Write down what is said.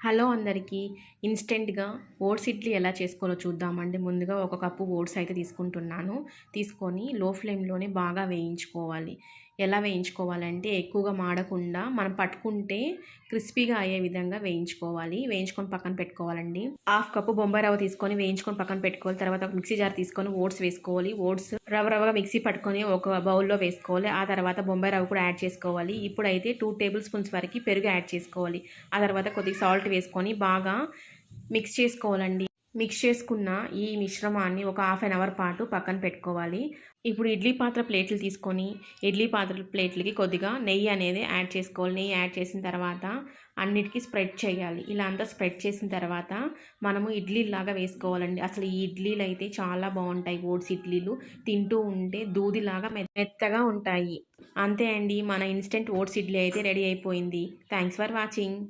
Hello అందరికీ. ఇన్స్టెంట్గా oats idli ఎలా చేసుకోవాలో చూద్దామండి. ముందుగా ఒక కప్పు ఓట్స్ అయితే తీసుకుంటున్నాను. తీసుకొని లో ఫ్లేమ్లోనే బాగా వేయించుకోవాలి. ఎలా వేయించుకోవాలంటే ఎక్కువగా మాడకుండా మనం పట్టుకుంటే క్రిస్పీగా అయ్యే విధంగా వేయించుకోవాలి. వేయించుకొని పక్కన పెట్టుకోవాలండి. హాఫ్ కప్పు బొంబాయి రవ్వ తీసుకొని వేయించుకొని పక్కన పెట్టుకోవాలి. తర్వాత ఒక మిక్సీ జార్ తీసుకొని ఓట్స్ వేసుకోవాలి. ఓట్స్ రవ్వ రవ్వగా మిక్సీ పట్టుకొని ఒక బౌల్లో వేసుకోవాలి. ఆ తర్వాత బొంబాయి రవ్వ కూడా యాడ్ చేసుకోవాలి. ఇప్పుడైతే టూ టేబుల్ స్పూన్స్ వరకు పెరుగు యాడ్ చేసుకోవాలి. ఆ తర్వాత కొద్దిగా సాల్ట్ వేసుకొని బాగా మిక్స్ చేసుకోవాలండి. మిక్స్ చేసుకున్న ఈ మిశ్రమాన్ని ఒక హాఫ్ అన్ అవర్ పాటు పక్కన పెట్టుకోవాలి. ఇప్పుడు ఇడ్లీ పాత్ర ప్లేట్లు తీసుకొని ఇడ్లీ పాత్ర ప్లేట్లకి కొద్దిగా నెయ్యి అనేది యాడ్ చేసుకోవాలి. నెయ్యి యాడ్ చేసిన తర్వాత అన్నిటికీ స్ప్రెడ్ చేయాలి. ఇలా అంతా స్ప్రెడ్ చేసిన తర్వాత మనము ఇడ్లీలాగా వేసుకోవాలండి. అసలు ఈ ఇడ్లీలు అయితే చాలా బాగుంటాయి. ఓట్స్ ఇడ్లీలు తింటూ ఉంటే దూదిలాగా మెత్తగా ఉంటాయి. అంతే అండి. మన ఇన్స్టెంట్ ఓట్స్ ఇడ్లీ అయితే రెడీ అయిపోయింది. Thanks for watching.